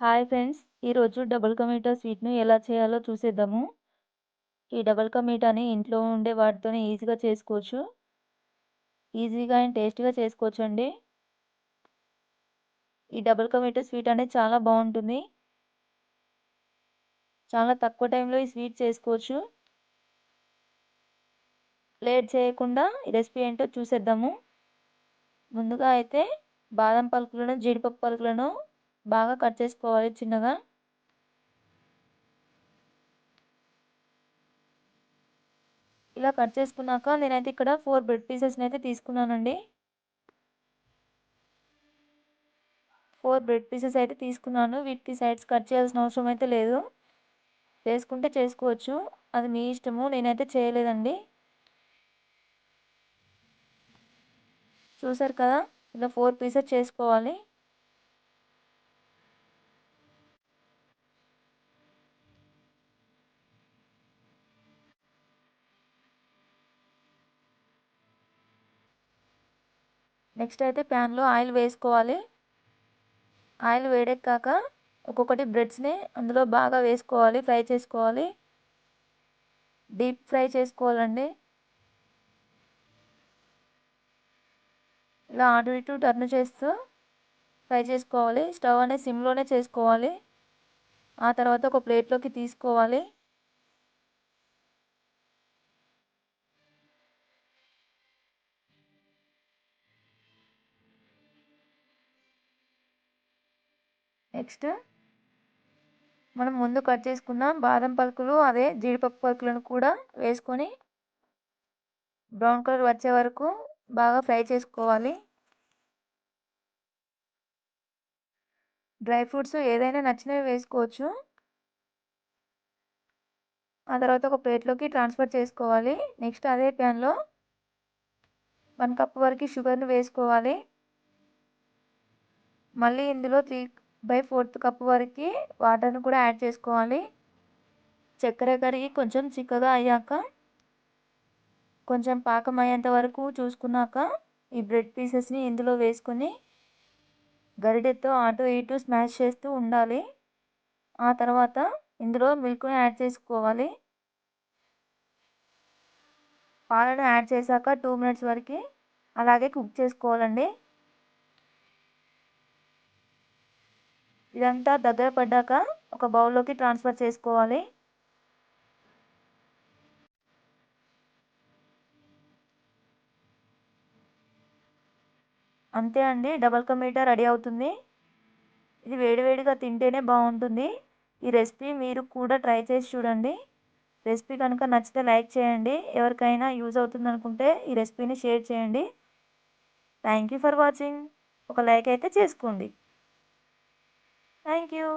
Hi friends ఈరోజు double కా స్వీట్ను ఎలా చేయాలో చూసేద్దాము. ఈ డబుల్ కా ఇంట్లో ఉండే వాటితోనే ఈజీగా చేసుకోవచ్చు. ఈజీగా అండ్ టేస్టీగా చేసుకోవచ్చు అండి ఈ డబుల్ కా స్వీట్ అనేది చాలా బాగుంటుంది. చాలా తక్కువ టైంలో ఈ స్వీట్ చేసుకోవచ్చు. లేట్ చేయకుండా ఈ రెసిపీ ఏంటో చూసేద్దాము. ముందుగా అయితే బాదం పలుకులను జీడిపప్పు పలుకులను బాగా కట్ చేసుకోవాలి చిన్నగా. ఇలా కట్ చేసుకున్నాక నేనైతే ఇక్కడ ఫోర్ బ్రెడ్ పీసెస్ని అయితే తీసుకున్నానండి. ఫోర్ బ్రెడ్ పీసెస్ అయితే తీసుకున్నాను. వీటికి సైడ్స్ కట్ చేయాల్సిన అవసరం అయితే లేదు. చేసుకుంటే చేసుకోవచ్చు. అది మీ ఇష్టము నేనైతే చేయలేదండి. చూసారు కదా? ఇలా ఫోర్ పీసెస్ చేసుకోవాలి. నెక్స్ట్ అయితే ప్యాన్లో ఆయిల్ వేసుకోవాలి. ఆయిల్ వేడెక్కాక ఒక్కొక్కటి బ్రెడ్స్ని అందులో బాగా వేసుకోవాలి ఫ్రై చేసుకోవాలి. డీప్ ఫ్రై చేసుకోవాలండి. ఇలా అటు ఇటు టర్న్ చేస్తూ ఫ్రై చేసుకోవాలి. స్టవ్ అనేది సిమ్లోనే చేసుకోవాలి. ఆ తర్వాత ఒక ప్లేట్లోకి తీసుకోవాలి. నెక్స్ట్ మనం ముందు కట్ చేసుకున్న బాదం పలుకులు అదే జీడిపప్పు పలుకులను కూడా వేసుకొని బ్రౌన్ కలర్ వచ్చే వరకు బాగా ఫ్రై చేసుకోవాలి. డ్రై ఫ్రూట్స్ ఏదైనా నచ్చినవి వేసుకోవచ్చు. ఆ తర్వాత ఒక ప్లేట్లోకి ట్రాన్స్ఫర్ చేసుకోవాలి. నెక్స్ట్ అదే ప్యాన్లో వన్ కప్ వరకు షుగర్ని వేసుకోవాలి. మళ్ళీ ఇందులో త్రీ బై ఫోర్త్ కప్ వరకు వాటర్ని కూడా యాడ్ చేసుకోవాలి. చక్కెర కరిగి కొంచెం చిక్కగా అయ్యాక కొంచెం పాకం అయ్యేంత వరకు చూసుకున్నాక ఈ బ్రెడ్ పీసెస్ని ఇందులో వేసుకొని గరిటెతో అటు ఇటు స్మాష్ చేస్తూ ఉండాలి. ఆ తర్వాత ఇందులో మిల్క్ని యాడ్ చేసుకోవాలి. పాలను యాడ్ చేశాక టూ మినిట్స్ వరకు అలాగే కుక్ చేసుకోవాలండి. ఇదంతా దగ్గర పడ్డాక ఒక బౌల్లోకి ట్రాన్స్ఫర్ చేసుకోవాలి. అంతే అండి డబల్ కా మీఠా రెడీ అవుతుంది. ఇది వేడివేడిగా తింటేనే బాగుంటుంది. ఈ రెసిపీ మీరు కూడా ట్రై చేసి చూడండి. రెసిపీ కనుక నచ్చితే లైక్ చేయండి. ఎవరికైనా యూజ్ అవుతుంది అనుకుంటే ఈ రెసిపీని షేర్ చేయండి. Thank you for watching. ఒక లైక్ అయితే చేసుకోండి. Thank you